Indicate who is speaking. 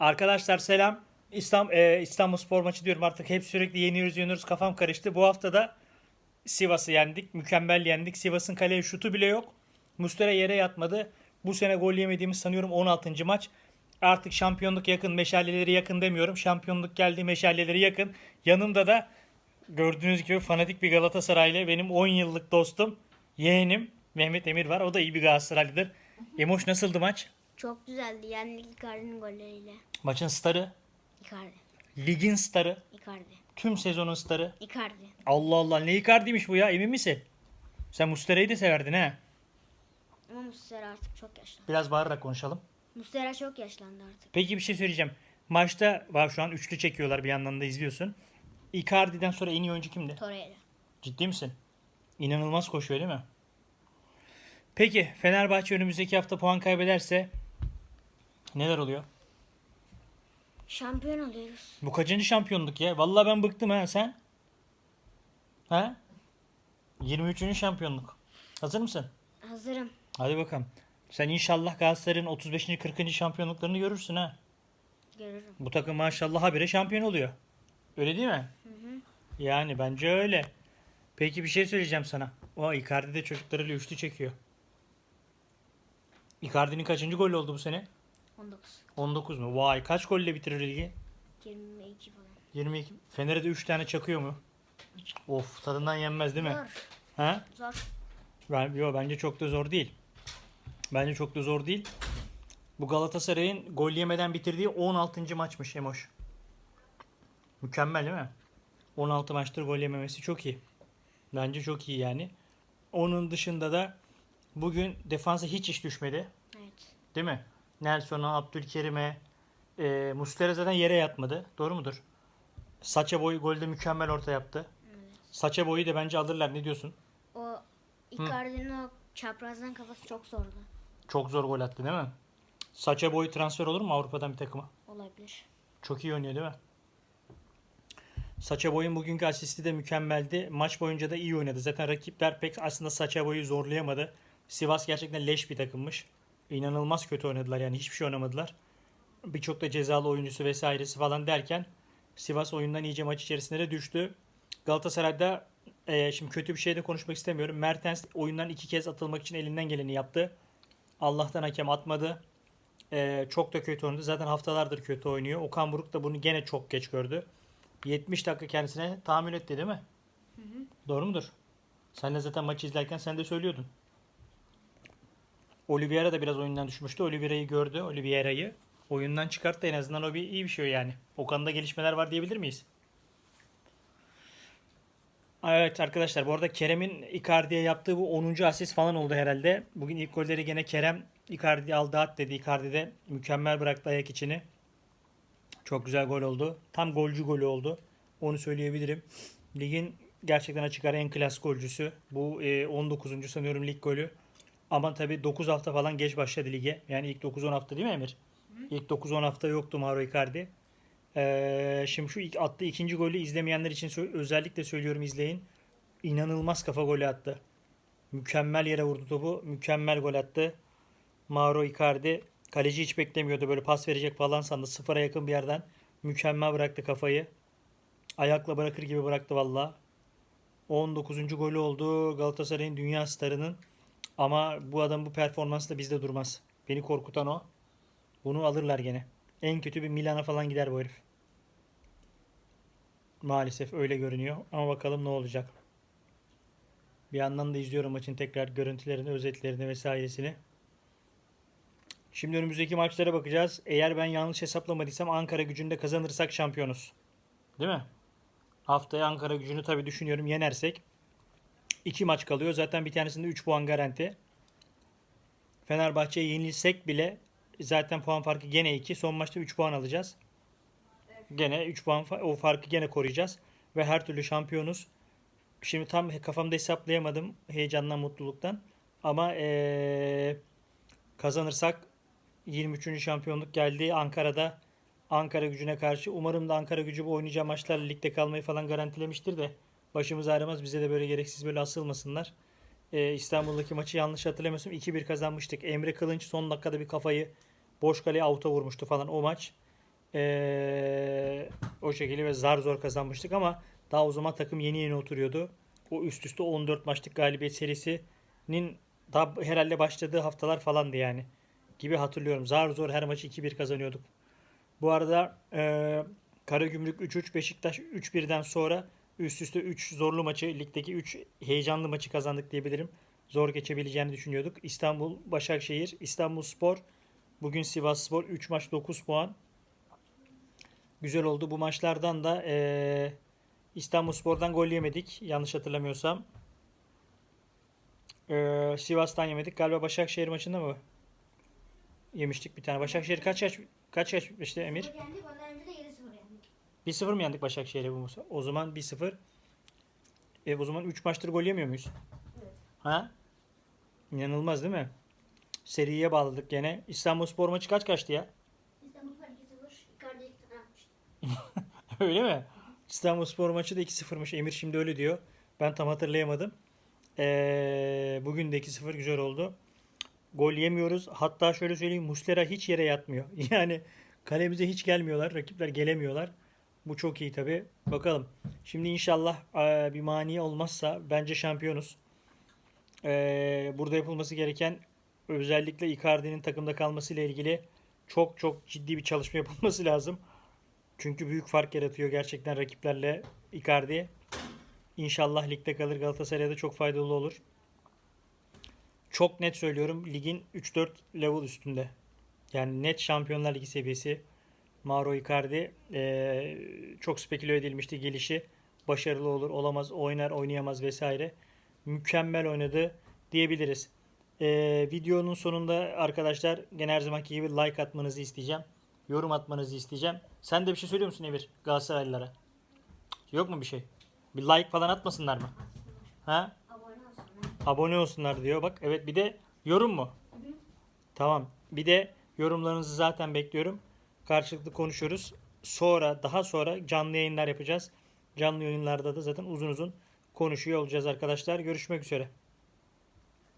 Speaker 1: Arkadaşlar selam. İstanbul, İstanbul Spor maçı diyorum artık hep sürekli yeniyoruz yeniyoruz kafam karıştı. Bu hafta da Sivas'ı yendik. Mükemmel yendik. Sivas'ın kaleye şutu bile yok. Mustera yere yatmadı. Bu sene gol yemediğimiz sanıyorum 16. maç. Artık şampiyonluk yakın, meşaleleri yakın demiyorum. Şampiyonluk geldi, meşaleleri yakın. Yanımda da gördüğünüz gibi fanatik bir Galatasaraylı benim 10 yıllık dostum, yeğenim Mehmet Emir var. O da iyi bir Galatasaraylıdır. Emoş nasıldı maç?
Speaker 2: Çok güzeldi. Yendik Icardi'nin golleriyle.
Speaker 1: Maçın starı,
Speaker 2: Icardi.
Speaker 1: ligin starı,
Speaker 2: Icardi.
Speaker 1: tüm sezonun starı.
Speaker 2: Icardi.
Speaker 1: Allah Allah ne Icardi'ymiş bu ya emin misin? Sen Mustera'yı da severdin ha.
Speaker 2: Ama Muslera artık çok yaşlandı.
Speaker 1: Biraz bağırarak konuşalım.
Speaker 2: Muslera çok yaşlandı artık.
Speaker 1: Peki bir şey söyleyeceğim. Maçta var şu an üçlü çekiyorlar bir yandan da izliyorsun. Icardi'den sonra en iyi oyuncu kimdi?
Speaker 2: Torreira.
Speaker 1: Ciddi misin? İnanılmaz koşuyor değil mi? Peki Fenerbahçe önümüzdeki hafta puan kaybederse neler oluyor?
Speaker 2: Şampiyon oluyoruz.
Speaker 1: Bu kaçıncı şampiyonluk ya? Vallahi ben bıktım ha sen? Ha? 23. şampiyonluk. Hazır mısın?
Speaker 2: Hazırım.
Speaker 1: Hadi bakalım. Sen inşallah Galatasaray'ın 35. 40. şampiyonluklarını görürsün ha.
Speaker 2: Görürüm.
Speaker 1: Bu takım maşallah habire şampiyon oluyor. Öyle değil mi? Yani bence öyle. Peki bir şey söyleyeceğim sana. O Icardi de çocuklarıyla üçlü çekiyor. Icardi'nin kaçıncı gol oldu bu sene?
Speaker 2: 19.
Speaker 1: 19 mu? Vay kaç golle bitirir ligi?
Speaker 2: 22 falan.
Speaker 1: 22. Fener'e de 3 tane çakıyor mu? Of tadından yenmez değil mi?
Speaker 2: Zor.
Speaker 1: Ha?
Speaker 2: Zor.
Speaker 1: Ben, yo, bence çok da zor değil. Bence çok da zor değil. Bu Galatasaray'ın gol yemeden bitirdiği 16. maçmış Emoş. Mükemmel değil mi? 16 maçtır gol yememesi çok iyi. Bence çok iyi yani. Onun dışında da bugün defansa hiç iş düşmedi.
Speaker 2: Evet.
Speaker 1: Değil mi? Nelson'a, Abdülkerim'e, e, Muslera zaten yere yatmadı. Doğru mudur? Saça boyu golde mükemmel orta yaptı. Saça boyu da bence alırlar. Ne diyorsun?
Speaker 2: O Icardi'nin o çaprazdan kafası çok zordu.
Speaker 1: Çok zor gol attı değil mi? Saça boyu transfer olur mu Avrupa'dan bir takıma?
Speaker 2: Olabilir.
Speaker 1: Çok iyi oynuyor değil mi? Saça boyun bugünkü asisti de mükemmeldi. Maç boyunca da iyi oynadı. Zaten rakipler pek aslında Saça boyu zorlayamadı. Sivas gerçekten leş bir takımmış. İnanılmaz kötü oynadılar yani hiçbir şey oynamadılar. Birçok da cezalı oyuncusu vesairesi falan derken Sivas oyundan iyice maç içerisinde de düştü. Galatasaray'da e, şimdi kötü bir şey de konuşmak istemiyorum. Mertens oyundan iki kez atılmak için elinden geleni yaptı. Allah'tan hakem atmadı. Ee, çok da kötü oynadı. Zaten haftalardır kötü oynuyor. Okan Buruk da bunu gene çok geç gördü. 70 dakika kendisine tahammül etti değil mi? Doğru mudur? Sen de zaten maçı izlerken sen de söylüyordun. Oliveira da biraz oyundan düşmüştü. Oliveira'yı gördü. Oliveira'yı oyundan çıkarttı. En azından o bir iyi bir şey yani. Okan'da gelişmeler var diyebilir miyiz? Evet arkadaşlar bu arada Kerem'in Icardi'ye yaptığı bu 10. asist falan oldu herhalde. Bugün ilk golleri gene Kerem Icardi aldı at dedi. Icardi de mükemmel bıraktı ayak içini. Çok güzel gol oldu. Tam golcü golü oldu. Onu söyleyebilirim. Ligin gerçekten açık ara en klas golcüsü. Bu e, 19. sanıyorum lig golü. Ama tabii 9 hafta falan geç başladı lige. Yani ilk 9-10 hafta değil mi Emir? İlk 9-10 hafta yoktu Mauro Icardi. Ee, şimdi şu ilk attığı ikinci golü izlemeyenler için özellikle söylüyorum izleyin. İnanılmaz kafa golü attı. Mükemmel yere vurdu topu. Mükemmel gol attı. Mauro Icardi. Kaleci hiç beklemiyordu. Böyle pas verecek falan sandı. Sıfıra yakın bir yerden. Mükemmel bıraktı kafayı. Ayakla bırakır gibi bıraktı valla. 19. golü oldu Galatasaray'ın dünya starının. Ama bu adam bu performansla bizde durmaz. Beni korkutan o. Bunu alırlar gene. En kötü bir Milan'a falan gider bu herif. Maalesef öyle görünüyor. Ama bakalım ne olacak. Bir yandan da izliyorum maçın tekrar görüntülerini, özetlerini vesairesini. Şimdi önümüzdeki maçlara bakacağız. Eğer ben yanlış hesaplamadıysam Ankara gücünde kazanırsak şampiyonuz. Değil mi? Haftaya Ankara gücünü tabii düşünüyorum yenersek. 2 maç kalıyor. Zaten bir tanesinde 3 puan garanti. Fenerbahçe'ye yenilsek bile zaten puan farkı gene 2. Son maçta 3 puan alacağız. Gene 3 puan o farkı gene koruyacağız. Ve her türlü şampiyonuz. Şimdi tam kafamda hesaplayamadım heyecandan mutluluktan. Ama eee, kazanırsak 23. şampiyonluk geldi Ankara'da. Ankara gücüne karşı. Umarım da Ankara gücü bu oynayacağı maçlarla ligde kalmayı falan garantilemiştir de başımız ağrımaz. Bize de böyle gereksiz böyle asılmasınlar. Ee, İstanbul'daki maçı yanlış hatırlamıyorsam 2-1 kazanmıştık. Emre Kılınç son dakikada bir kafayı boş kaleye avuta vurmuştu falan o maç. Ee, o şekilde ve zar zor kazanmıştık ama daha o zaman takım yeni yeni oturuyordu. O üst üste 14 maçlık galibiyet serisinin daha herhalde başladığı haftalar falandı yani. Gibi hatırlıyorum. Zar zor her maçı 2-1 kazanıyorduk. Bu arada e, Karagümrük 3-3 Beşiktaş 3-1'den sonra üst üste 3 zorlu maçı ligdeki 3 heyecanlı maçı kazandık diyebilirim. Zor geçebileceğini düşünüyorduk. İstanbul Başakşehir, İstanbul Spor, bugün Sivas Spor 3 maç 9 puan. Güzel oldu. Bu maçlardan da e, İstanbul Spor'dan gol yemedik yanlış hatırlamıyorsam. E, Sivas'tan yemedik. Galiba Başakşehir maçında mı? Yemiştik bir tane. Başakşehir kaç yaş kaç yaş bitmişti Emir?
Speaker 2: Yendik ondan önce de 7-0 yendik.
Speaker 1: 1-0 mı yendik Başakşehir'e bu O zaman 1-0. E, o zaman 3 maçtır gol yemiyor muyuz?
Speaker 2: Evet.
Speaker 1: Ha? İnanılmaz değil mi? Seriye bağladık gene. İstanbul Spor maçı kaç kaçtı ya?
Speaker 2: İstanbul Spor 2-0. Icardi 2 tane atmıştı.
Speaker 1: öyle mi? İstanbul Spor maçı da 2-0'mış. Emir şimdi öyle diyor. Ben tam hatırlayamadım. Ee, bugün de 2-0 güzel oldu. Gol yemiyoruz. Hatta şöyle söyleyeyim Muslera hiç yere yatmıyor. Yani kalemize hiç gelmiyorlar. Rakipler gelemiyorlar. Bu çok iyi tabi. Bakalım. Şimdi inşallah eee, bir mani olmazsa bence şampiyonuz. Eee, burada yapılması gereken özellikle Icardi'nin takımda kalması ile ilgili çok çok ciddi bir çalışma yapılması lazım. Çünkü büyük fark yaratıyor gerçekten rakiplerle Icardi. İnşallah ligde kalır Galatasaray'a da çok faydalı olur. Çok net söylüyorum ligin 3-4 level üstünde. Yani net Şampiyonlar Ligi seviyesi. Mauro Icardi eee, çok speküle edilmişti gelişi. Başarılı olur, olamaz, oynar, oynayamaz vesaire. Mükemmel oynadı diyebiliriz. Eee, videonun sonunda arkadaşlar gene her zamanki gibi like atmanızı isteyeceğim. Yorum atmanızı isteyeceğim. Sen de bir şey söylüyor musun Emir Galatasaraylılara? Yok mu bir şey? Bir like falan atmasınlar mı? Ha?
Speaker 2: Abone olsunlar.
Speaker 1: Abone olsunlar diyor. Bak evet bir de yorum mu? Tamam. Bir de yorumlarınızı zaten bekliyorum. Karşılıklı konuşuyoruz. Sonra daha sonra canlı yayınlar yapacağız. Canlı yayınlarda da zaten uzun uzun konuşuyor olacağız arkadaşlar. Görüşmek üzere.